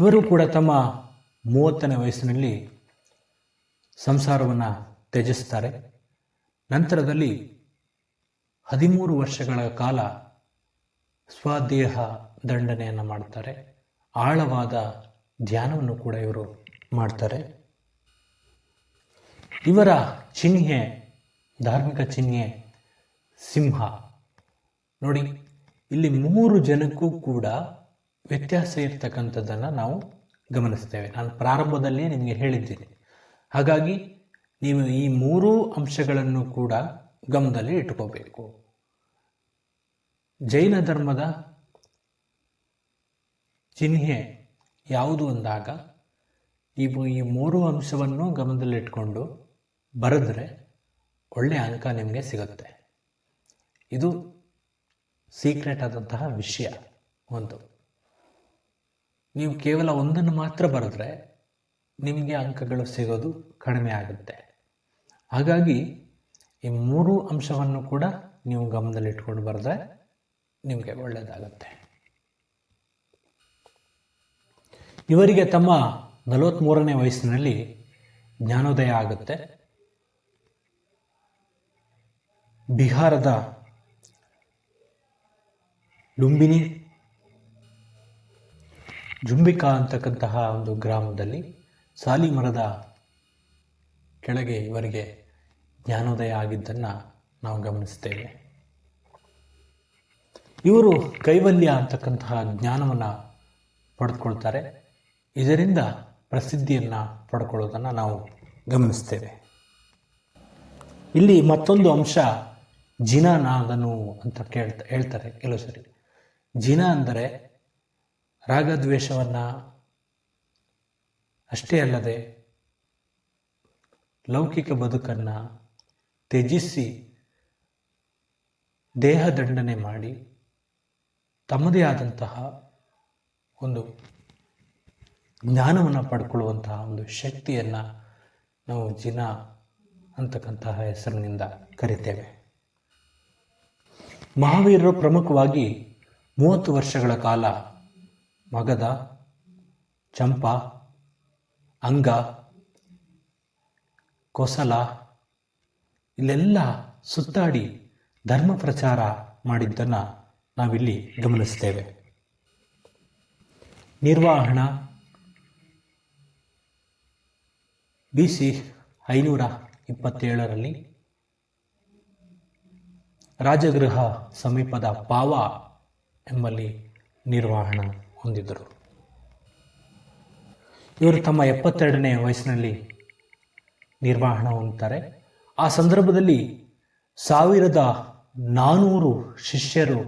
ಇವರು ಕೂಡ ತಮ್ಮ ಮೂವತ್ತನೇ ವಯಸ್ಸಿನಲ್ಲಿ ಸಂಸಾರವನ್ನು ತ್ಯಜಿಸ್ತಾರೆ. ನಂತರದಲ್ಲಿ ಹದಿಮೂರು ವರ್ಷಗಳ ಕಾಲ ಸ್ವದೇಹ ದಂಡನೆಯನ್ನು ಮಾಡ್ತಾರೆ. ಆಳವಾದ ಧ್ಯಾನವನ್ನು ಕೂಡ ಇವರು ಮಾಡ್ತಾರೆ. ಇವರ ಚಿಹ್ನೆ, ಧಾರ್ಮಿಕ ಚಿಹ್ನೆ ಸಿಂಹ. ನೋಡಿ, ಇಲ್ಲಿ ಮೂರು ಜನಕ್ಕೂ ಕೂಡ ವ್ಯತ್ಯಾಸ ಇರ್ತಕ್ಕಂಥದ್ದನ್ನು ನಾವು ಗಮನಿಸ್ತೇವೆ. ನಾನು ಪ್ರಾರಂಭದಲ್ಲಿ ನಿಮಗೆ ಹೇಳಿದ್ದೀನಿ. ಹಾಗಾಗಿ, ನೀವು ಈ ಮೂರೂ ಅಂಶಗಳನ್ನು ಕೂಡ ಗಮನದಲ್ಲಿ ಇಟ್ಕೋಬೇಕು. ಜೈನ ಧರ್ಮದ ಚಿಹ್ನೆ ಯಾವುದು ಅಂದಾಗ, ನೀವು ಈ ಮೂರು ಅಂಶವನ್ನು ಗಮನದಲ್ಲಿಟ್ಕೊಂಡು ಬರೆದ್ರೆ ಒಳ್ಳೆಯ ಅಂಕ ನಿಮಗೆ ಸಿಗುತ್ತೆ. ಇದು ಸೀಕ್ರೆಟ್ ಆದಂತಹ ವಿಷಯ ಒಂದು. ನೀವು ಕೇವಲ ಒಂದನ್ನು ಮಾತ್ರ ಬರೆದ್ರೆ ನಿಮಗೆ ಅಂಕಗಳು ಸಿಗೋದು ಕಡಿಮೆ ಆಗುತ್ತೆ. ಹಾಗಾಗಿ ಈ ಮೂರು ಅಂಶವನ್ನು ಕೂಡ ನೀವು ಗಮನದಲ್ಲಿಟ್ಕೊಂಡು ಬರೆದ್ರೆ ನಿಮಗೆ ಒಳ್ಳೆಯದಾಗುತ್ತೆ. ಇವರಿಗೆ ತಮ್ಮ ನಲವತ್ತ್ಮೂರನೇ ವಯಸ್ಸಿನಲ್ಲಿ ಜ್ಞಾನೋದಯ ಆಗುತ್ತೆ. ಬಿಹಾರದ ಲುಂಬಿನಿ. ಜುಂಬಿಕಾ ಅಂತಕ್ಕಂತಹ ಒಂದು ಗ್ರಾಮದಲ್ಲಿ ಸಾಲಿ ಮರದ ಕೆಳಗೆ ಇವರಿಗೆ ಜ್ಞಾನೋದಯ ಆಗಿದ್ದನ್ನು ನಾವು ಗಮನಿಸ್ತೇವೆ ಇವರು ಕೈವಲ್ಯ ಅಂತಕ್ಕಂತಹ ಜ್ಞಾನವನ್ನು ಪಡೆದುಕೊಳ್ತಾರೆ. ಇದರಿಂದ ಪ್ರಸಿದ್ಧಿಯನ್ನು ಪಡ್ಕೊಳ್ಳೋದನ್ನು ನಾವು ಗಮನಿಸ್ತೇವೆ ಇಲ್ಲಿ ಮತ್ತೊಂದು ಅಂಶ ಜಿನಾನಾದನು ಅಂತ ಕೇಳ್ತಾ ಹೇಳ್ತಾರೆ. ಕೆಲವು ಸರಿ. ಜಿನ ಅಂದರೆ ರಾಗದ್ವೇಷವನ್ನು ಅಷ್ಟೇ ಅಲ್ಲದೆ ಲೌಕಿಕ ಬದುಕನ್ನು ತ್ಯಜಿಸಿ ದೇಹ ದಂಡನೆ ಮಾಡಿ ತಮ್ಮದೇ ಆದಂತಹ ಒಂದು ಜ್ಞಾನವನ್ನು ಪಡ್ಕೊಳ್ಳುವಂತಹ ಒಂದು ಶಕ್ತಿಯನ್ನು ನಾವು ಜಿನ ಅಂತಕ್ಕಂತಹ ಹೆಸರಿನಿಂದ ಕರಿತೇವೆ. ಮಹಾವೀರರು ಪ್ರಮುಖವಾಗಿ ಮೂವತ್ತು ವರ್ಷಗಳ ಕಾಲ ಮಗದ ಚಂಪಾ, ಅಂಗ, ಕೊಸಲ, ಇಲ್ಲೆಲ್ಲ ಸುತ್ತಾಡಿ ಧರ್ಮ ಪ್ರಚಾರ ಮಾಡಿದ್ದನ್ನು ನಾವಿಲ್ಲಿ ಗಮನಿಸ್ತೇವೆ. ನಿರ್ವಹಣ ಬಿ ಸಿ ಐನೂರ ಇಪ್ಪತ್ತೇಳರಲ್ಲಿ ರಾಜಗೃಹ ಸಮೀಪದ ಪಾವ ಎಂಬಲ್ಲಿ ನಿರ್ವಹಣ ಹೊಂದಿದ್ದರು. ಇವರು ತಮ್ಮ ಎಪ್ಪತ್ತೆರಡನೇ ವಯಸ್ಸಿನಲ್ಲಿ ನಿರ್ವಹಣ ಹೊಂದುತ್ತಾರೆ. ಆ ಸಂದರ್ಭದಲ್ಲಿ ಸಾವಿರದ ನಾನೂರು ಶಿಷ್ಯರು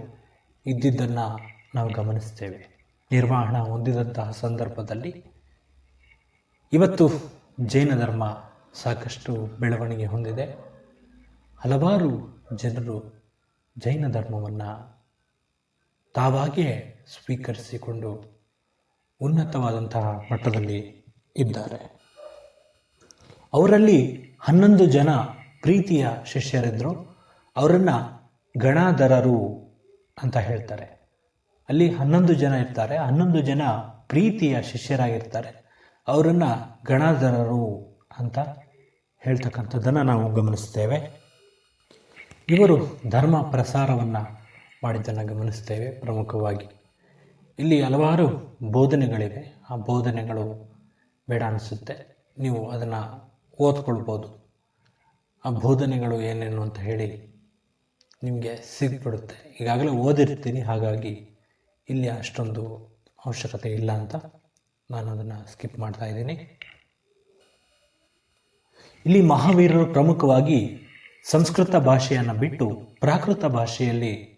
ಇದ್ದಿದ್ದನ್ನು ನಾವು ಗಮನಿಸ್ತೇವೆ ನಿರ್ವಹಣ ಹೊಂದಿದಂತಹ ಸಂದರ್ಭದಲ್ಲಿ ಇವತ್ತು ಜೈನ ಧರ್ಮ ಸಾಕಷ್ಟು ಬೆಳವಣಿಗೆ ಹೊಂದಿದೆ. ಹಲವಾರು ಜನರು ಜೈನ ಧರ್ಮವನ್ನು ತಾವಾಗಿಯೇ ಸ್ವೀಕರಿಸಿಕೊಂಡು ಉನ್ನತವಾದಂತಹ ಮಟ್ಟದಲ್ಲಿ ಇದ್ದಾರೆ. ಅವರಲ್ಲಿ ಹನ್ನೊಂದು ಜನ ಪ್ರೀತಿಯ ಶಿಷ್ಯರಿದ್ದರು ಅವರನ್ನು ಗಣಾಧರರು ಅಂತ ಹೇಳ್ತಾರೆ. ಅಲ್ಲಿ ಹನ್ನೊಂದು ಜನ ಇರ್ತಾರೆ. ಹನ್ನೊಂದು ಜನ ಪ್ರೀತಿಯ ಶಿಷ್ಯರಾಗಿರ್ತಾರೆ. ಅವರನ್ನು ಗಣಾಧರರು ಅಂತ ಹೇಳ್ತಕ್ಕಂಥದ್ದನ್ನು ನಾವು ಗಮನಿಸ್ತೇವೆ ಇವರು ಧರ್ಮ ಪ್ರಸಾರವನ್ನು ಮಾಡಿದ್ದನ್ನು ಗಮನಿಸ್ತೇವೆ ಪ್ರಮುಖವಾಗಿ. ಇಲ್ಲಿ ಹಲವಾರು ಬೋಧನೆಗಳಿವೆ. ಆ ಬೋಧನೆಗಳು ಬೇಡ ಅನಿಸುತ್ತೆ. ನೀವು ಅದನ್ನು ಓದ್ಕೊಳ್ಬೋದು. ಆ ಬೋಧನೆಗಳು ಏನೇನು ಅಂತ ಹೇಳಿ ನಿಮಗೆ ಸಿಗ್ಬಿಡುತ್ತೆ. ಈಗಾಗಲೇ ಓದಿರ್ತೀನಿ, ಹಾಗಾಗಿ ಇಲ್ಲಿ ಅಷ್ಟೊಂದು ಅವಶ್ಯಕತೆ ಇಲ್ಲ ಅಂತ ನಾನು ಅದನ್ನು ಸ್ಕಿಪ್ ಮಾಡ್ತಾ ಇದ್ದೀನಿ. ಇಲ್ಲಿ ಮಹಾವೀರರು ಪ್ರಮುಖವಾಗಿ ಸಂಸ್ಕೃತ ಭಾಷೆಯನ್ನು ಬಿಟ್ಟು ಪ್ರಾಕೃತ ಭಾಷೆಯಲ್ಲಿ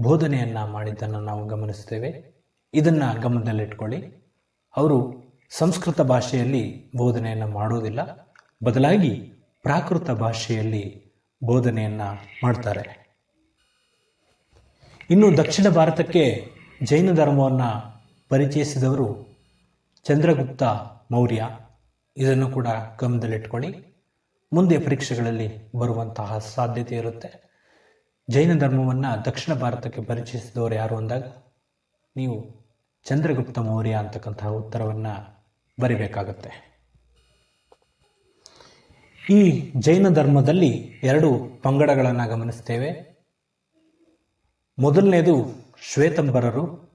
ಬೋಧನೆಯನ್ನು ಮಾಡಿದ್ದನ್ನು ನಾವು ಗಮನಿಸ್ತೇವೆ ಇದನ್ನು ಗಮನದಲ್ಲಿಟ್ಕೊಳ್ಳಿ. ಅವರು ಸಂಸ್ಕೃತ ಭಾಷೆಯಲ್ಲಿ ಬೋಧನೆಯನ್ನು ಮಾಡೋದಿಲ್ಲ. ಬದಲಾಗಿ ಪ್ರಾಕೃತ ಭಾಷೆಯಲ್ಲಿ ಬೋಧನೆಯನ್ನು ಮಾಡ್ತಾರೆ. ಇನ್ನು ದಕ್ಷಿಣ ಭಾರತಕ್ಕೆ ಜೈನ ಧರ್ಮವನ್ನು ಪರಿಚಯಿಸಿದವರು ಚಂದ್ರಗುಪ್ತ ಮೌರ್ಯ. ಇದನ್ನು ಕೂಡ ಗಮನದಲ್ಲಿಟ್ಕೊಳ್ಳಿ. ಮುಂದೆ ಪರೀಕ್ಷೆಗಳಲ್ಲಿ ಬರುವಂತಹ ಸಾಧ್ಯತೆ ಇರುತ್ತೆ. ಜೈನ ಧರ್ಮವನ್ನು ದಕ್ಷಿಣ ಭಾರತಕ್ಕೆ ಪರಿಚಯಿಸಿದವರು ಯಾರು ಅಂದಾಗ ನೀವು ಚಂದ್ರಗುಪ್ತ ಮೌರ್ಯ ಅಂತಕ್ಕಂತಹ ಉತ್ತರವನ್ನು ಬರಿಬೇಕಾಗತ್ತೆ. ಈ ಜೈನ ಧರ್ಮದಲ್ಲಿ ಎರಡು ಪಂಗಡಗಳನ್ನು ಗಮನಿಸ್ತೇವೆ. ಮೊದಲನೇದು ಶ್ವೇತಂಬರರು.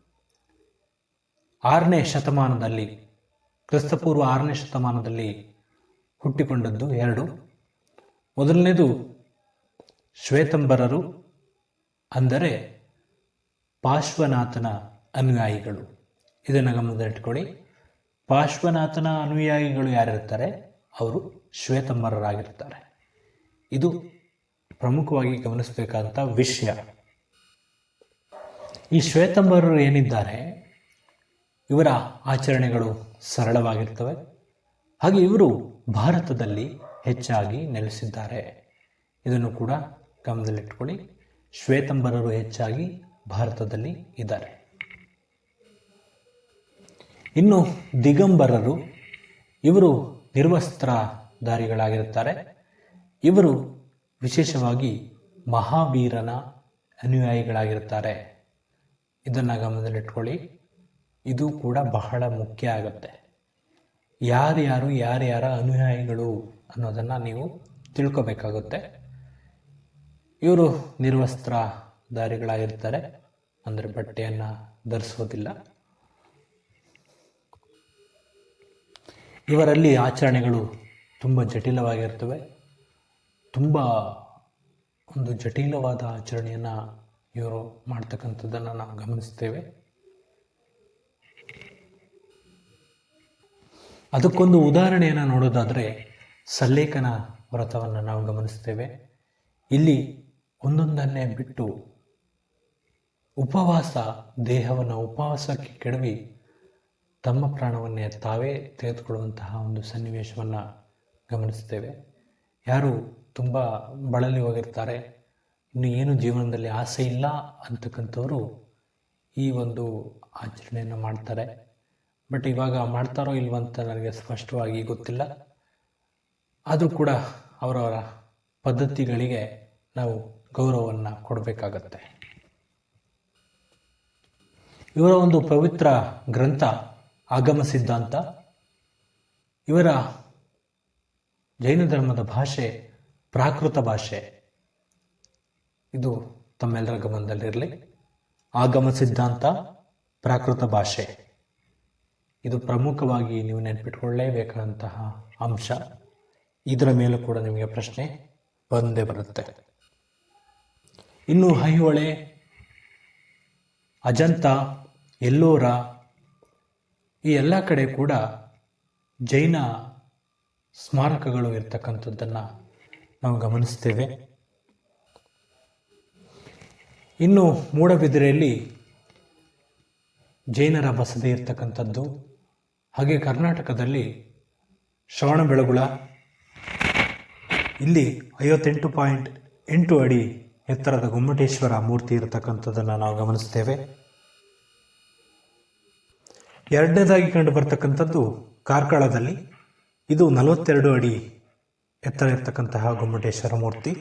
ಆರನೇ ಶತಮಾನದಲ್ಲಿ, ಕ್ರಿಸ್ತಪೂರ್ವ ಆರನೇ ಶತಮಾನದಲ್ಲಿ ಹುಟ್ಟಿಕೊಂಡದ್ದು ಎರಡು. ಮೊದಲನೇದು ಶ್ವೇತಂಬರರು ಅಂದರೆ ಪಾರ್ಶ್ವನಾಥನ ಅನುಯಾಯಿಗಳು. ಇದನ್ನು ಗಮನದಲ್ಲಿಟ್ಕೊಳ್ಳಿ ಪಾರ್ಶ್ವನಾಥನ ಅನುಯಾಯಿಗಳು ಯಾರಿರ್ತಾರೆ? ಅವರು ಶ್ವೇತಂಬರರಾಗಿರ್ತಾರೆ. ಇದು ಪ್ರಮುಖವಾಗಿ ಗಮನಿಸಬೇಕಾದಂಥ ವಿಷಯ. ಈ ಶ್ವೇತಂಬರರು ಏನಿದ್ದಾರೆ? ಇವರ ಆಚರಣೆಗಳು ಸರಳವಾಗಿರ್ತವೆ. ಹಾಗೆ ಇವರು ಭಾರತದಲ್ಲಿ ಹೆಚ್ಚಾಗಿ ನೆಲೆಸಿದ್ದಾರೆ. ಇದನ್ನು ಕೂಡ ಗಮನದಲ್ಲಿಟ್ಕೊಳ್ಳಿ ಶ್ವೇತಂಬರರು ಹೆಚ್ಚಾಗಿ ಭಾರತದಲ್ಲಿ ಇದ್ದಾರೆ. ಇನ್ನು ದಿಗಂಬರರು, ಇವರು ನಿರ್ವಸ್ತ್ರಧಾರಿಗಳಾಗಿರುತ್ತಾರೆ. ಇವರು ವಿಶೇಷವಾಗಿ ಮಹಾವೀರನ ಅನುಯಾಯಿಗಳಾಗಿರುತ್ತಾರೆ. ಇದನ್ನು ಗಮನದಲ್ಲಿಟ್ಕೊಳ್ಳಿ ಇದು ಕೂಡ ಬಹಳ ಮುಖ್ಯ ಆಗುತ್ತೆ. ಯಾರ್ಯಾರು ಯಾರ್ಯಾರ ಅನುಯಾಯಿಗಳು ಅನ್ನೋದನ್ನು ನೀವು ತಿಳ್ಕೊಬೇಕಾಗುತ್ತೆ. ಇವರು ನಿರ್ವಸ್ತ್ರ ದಾರಿಗಳಾಗಿರ್ತಾರೆ. ಅಂದರೆ ಬಟ್ಟೆಯನ್ನು ಧರಿಸೋದಿಲ್ಲ. ಇವರಲ್ಲಿ ಆಚರಣೆಗಳು ತುಂಬ ಜಟಿಲವಾಗಿರ್ತವೆ. ತುಂಬ ಒಂದು ಜಟಿಲವಾದ ಆಚರಣೆಯನ್ನು ಇವರು ಮಾಡ್ತಕ್ಕಂಥದ್ದನ್ನು ನಾವು ಗಮನಿಸ್ತೇವೆ. ಅದಕ್ಕೊಂದು ಉದಾಹರಣೆಯನ್ನು ನೋಡೋದಾದರೆ ಸಲ್ಲೇಖನ ವ್ರತವನ್ನು ನಾವು ಗಮನಿಸ್ತೇವೆ. ಇಲ್ಲಿ ಒಂದೊಂದನ್ನೇ ಬಿಟ್ಟು ಉಪವಾಸ, ದೇಹವನ್ನು ಉಪವಾಸಕ್ಕೆ ಕೆಡವಿ ತಮ್ಮ ಪ್ರಾಣವನ್ನೇ ತಾವೇ ತೆಗೆದುಕೊಳ್ಳುವಂತಹ ಒಂದು ಸನ್ನಿವೇಶವನ್ನು ಗಮನಿಸ್ತೇವೆ ಯಾರು ತುಂಬ ಬಳಲಿ ಹೋಗಿರ್ತಾರೆ, ಇನ್ನು ಏನು ಜೀವನದಲ್ಲಿ ಆಸೆ ಇಲ್ಲ ಅಂತಕ್ಕಂಥವರು ಈ ಒಂದು ಆಚರಣೆಯನ್ನು ಮಾಡ್ತಾರೆ. ಬಟ್ ಇವಾಗ ಮಾಡ್ತಾರೋ ಇಲ್ವಂತ ನನಗೆ ಸ್ಪಷ್ಟವಾಗಿ ಗೊತ್ತಿಲ್ಲ. ಆದರೂ ಕೂಡ ಅವರವರ ಪದ್ಧತಿಗಳಿಗೆ ನಾವು ಗೌರವವನ್ನು ಕೊಡಬೇಕಾಗತ್ತೆ. ಇವರ ಒಂದು ಪವಿತ್ರ ಗ್ರಂಥ, ಆಗಮ ಸಿದ್ಧಾಂತ, ಇವರ ಜೈನ ಧರ್ಮದ ಭಾಷೆ, ಪ್ರಾಕೃತ ಭಾಷೆ, ಇದು ತಮ್ಮೆಲ್ಲರ ಗಮನದಲ್ಲಿರಲಿ. ಆಗಮ ಸಿದ್ಧಾಂತ, ಪ್ರಾಕೃತ ಭಾಷೆ. ಇದು ಪ್ರಮುಖವಾಗಿ ನೀವು ನೆನಪಿಟ್ಕೊಳ್ಳೇಬೇಕಾದಂತಹ ಅಂಶ. ಇದರ ಮೇಲೂ ಕೂಡ ನಿಮಗೆ ಪ್ರಶ್ನೆ ಬಂದೇ ಬರುತ್ತೆ. ಇನ್ನು ಐಹೊಳೆ ಅಜಂತ, ಎಲ್ಲೋರ, ಈ ಎಲ್ಲ ಕಡೆ ಕೂಡ ಜೈನ ಸ್ಮಾರಕಗಳು ಇರ್ತಕ್ಕಂಥದ್ದನ್ನು ನಾವು ಗಮನಿಸ್ತೇವೆ. ಇನ್ನು ಮೂಡಬಿದಿರೆಯಲ್ಲಿ ಜೈನರ ಬಸದಿ ಇರ್ತಕ್ಕಂಥದ್ದು. ಹಾಗೆ ಕರ್ನಾಟಕದಲ್ಲಿ ಶ್ರವಣಬೆಳಗುಳ ಇಲ್ಲಿ ಐವತ್ತೆಂಟು ಪಾಯಿಂಟ್ ಎಂಟು ಅಡಿ ಎತ್ತರದ ಗುಮ್ಮಟೇಶ್ವರ ಮೂರ್ತಿ ಇರತಕ್ಕಂಥದ್ದನ್ನು ನಾವು ಗಮನಿಸ್ತೇವೆ ಎರಡನೇದಾಗಿ ಕಂಡು ಬರ್ತಕ್ಕಂಥದ್ದು ಕಾರ್ಕಳದಲ್ಲಿ. ಇದು ನಲವತ್ತೆರಡು ಅಡಿ ಎತ್ತರ ಇರತಕ್ಕಂತಹ ಗೊಮ್ಮಟೇಶ್ವರ ಮೂರ್ತಿ.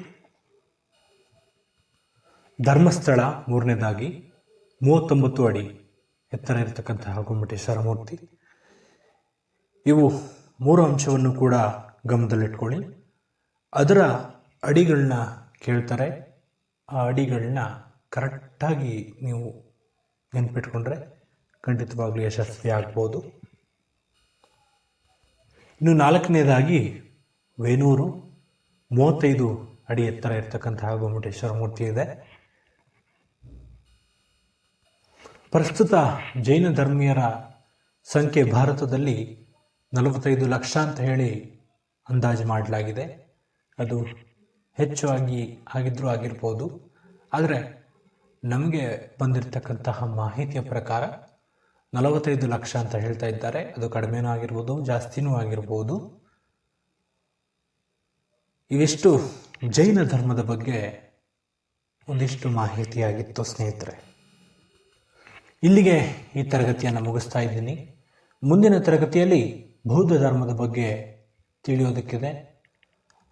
ಧರ್ಮಸ್ಥಳ ಮೂರನೇದಾಗಿ ಮೂವತ್ತೊಂಬತ್ತು ಅಡಿ ಎತ್ತರ ಇರತಕ್ಕಂತಹ ಗೊಮ್ಮಟೇಶ್ವರ ಮೂರ್ತಿ. ಇವು ಮೂರು ಅಂಶವನ್ನು ಕೂಡ ಗಮನದಲ್ಲಿಟ್ಕೊಳ್ಳಿ. ಅದರ ಅಡಿಗಳನ್ನ ಕೇಳ್ತಾರೆ. ಆ ಅಡಿಗಳನ್ನ ಕರೆಕ್ಟಾಗಿ ನೀವು ನೆನ್ಪಿಟ್ಕೊಂಡ್ರೆ ಖಂಡಿತವಾಗ್ಲೂ ಯಶಸ್ವಿ ಆಗ್ಬೋದು. ಇನ್ನು ನಾಲ್ಕನೇದಾಗಿ ವೇನೂರು ಮೂವತ್ತೈದು ಅಡಿ ಎತ್ತರ ಇರತಕ್ಕಂತಹ ಗೋಮಟೇಶ್ವರ ಮೂರ್ತಿ ಇದೆ. ಪ್ರಸ್ತುತ ಜೈನ ಧರ್ಮೀಯರ ಸಂಖ್ಯೆ ಭಾರತದಲ್ಲಿ ನಲವತ್ತೈದು ಲಕ್ಷ ಅಂತ ಹೇಳಿ ಅಂದಾಜು ಮಾಡಲಾಗಿದೆ. ಅದು ಹೆಚ್ಚು ಆಗಿ ಆಗಿದ್ರೂ ಆಗಿರ್ಬೋದು. ಆದರೆ ನಮಗೆ ಬಂದಿರತಕ್ಕಂತಹ ಮಾಹಿತಿಯ ಪ್ರಕಾರ ನಲವತ್ತೈದು ಲಕ್ಷ ಅಂತ ಹೇಳ್ತಾ ಇದ್ದಾರೆ. ಅದು ಕಡಿಮೆನೂ ಆಗಿರ್ಬೋದು, ಜಾಸ್ತಿನೂ ಆಗಿರ್ಬೋದು. ಇವಿಷ್ಟು ಜೈನ ಧರ್ಮದ ಬಗ್ಗೆ ಒಂದಿಷ್ಟು ಮಾಹಿತಿಯಾಗಿತ್ತು ಸ್ನೇಹಿತರೆ. ಇಲ್ಲಿಗೆ ಈ ತರಗತಿಯನ್ನು ಮುಗಿಸ್ತಾ ಇದ್ದೀನಿ. ಮುಂದಿನ ತರಗತಿಯಲ್ಲಿ ಬೌದ್ಧ ಧರ್ಮದ ಬಗ್ಗೆ ತಿಳಿಯೋದಕ್ಕಿದೆ.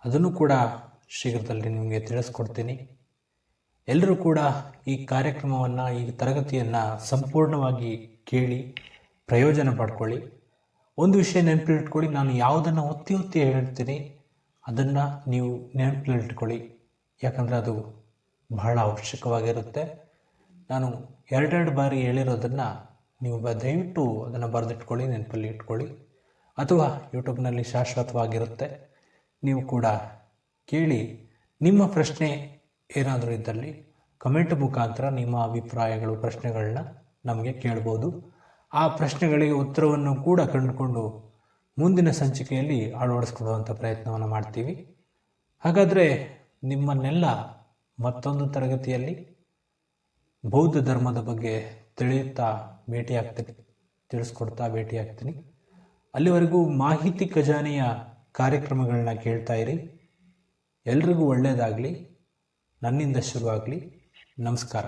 ಅದನ್ನು ಕೂಡ ಶೀಘ್ರದಲ್ಲಿ ನಿಮಗೆ ತಿಳಿಸ್ಕೊಡ್ತೀನಿ. ಎಲ್ಲರೂ ಕೂಡ ಈ ಕಾರ್ಯಕ್ರಮವನ್ನು, ಈ ತರಗತಿಯನ್ನು ಸಂಪೂರ್ಣವಾಗಿ ಕೇಳಿ, ಪ್ರಯೋಜನ ಪಡ್ಕೊಳ್ಳಿ. ಒಂದು ವಿಷಯ ನೆನಪಿಟ್ಕೊಳ್ಳಿ, ನಾನು ಯಾವುದನ್ನು ಒತ್ತಿ ಒತ್ತಿ ಹೇಳ್ತೀನಿ, ಅದನ್ನು ನೀವು ನೆನಪಿಟ್ಕೊಳ್ಳಿ. ಯಾಕಂದರೆ ಅದು ಬಹಳ ಅವಶ್ಯಕವಾಗಿರುತ್ತೆ. ನಾನು ಎರಡೆರಡು ಬಾರಿ ಹೇಳಿರೋದನ್ನು ನೀವು ದಯವಿಟ್ಟು ಅದನ್ನು ಬರೆದಿಟ್ಕೊಳ್ಳಿ, ನೆನಪಲ್ಲಿ ಇಟ್ಕೊಳ್ಳಿ. ಅಥವಾ ಯೂಟ್ಯೂಬ್ನಲ್ಲಿ ಶಾಶ್ವತವಾಗಿರುತ್ತೆ. ನೀವು ಕೂಡ ಕೇಳಿ ನಿಮ್ಮ ಪ್ರಶ್ನೆ ಏನಾದರೂ ಇದ್ದಲ್ಲಿ ಕಮೆಂಟ್ ಮುಖಾಂತರ ನಿಮ್ಮ ಅಭಿಪ್ರಾಯಗಳು, ಪ್ರಶ್ನೆಗಳನ್ನ ನಮಗೆ ಕೇಳ್ಬೋದು. ಆ ಪ್ರಶ್ನೆಗಳಿಗೆ ಉತ್ತರವನ್ನು ಕೂಡ ಕಂಡುಕೊಂಡು ಮುಂದಿನ ಸಂಚಿಕೆಯಲ್ಲಿ ಅಳವಡಿಸ್ಕೊಳ್ಳುವಂಥ ಪ್ರಯತ್ನವನ್ನು ಮಾಡ್ತೀವಿ. ಹಾಗಾದರೆ ನಿಮ್ಮನ್ನೆಲ್ಲ ಮತ್ತೊಂದು ತರಗತಿಯಲ್ಲಿ ಬೌದ್ಧ ಧರ್ಮದ ಬಗ್ಗೆ ತಿಳಿಯುತ್ತಾ ಭೇಟಿಯಾಗ್ತೀನಿ ತಿಳಿಸ್ಕೊಡ್ತಾ ಭೇಟಿಯಾಗ್ತೀನಿ ಅಲ್ಲಿವರೆಗೂ ಮಾಹಿತಿ ಖಜಾನೆಯ ಕಾರ್ಯಕ್ರಮಗಳನ್ನ ಕೇಳ್ತಾ ಇರಿ. ಎಲ್ರಿಗೂ ಒಳ್ಳೆಯದಾಗಲಿ ನನ್ನಿಂದ ಶುರುವಾಗಲಿ ನಮಸ್ಕಾರ.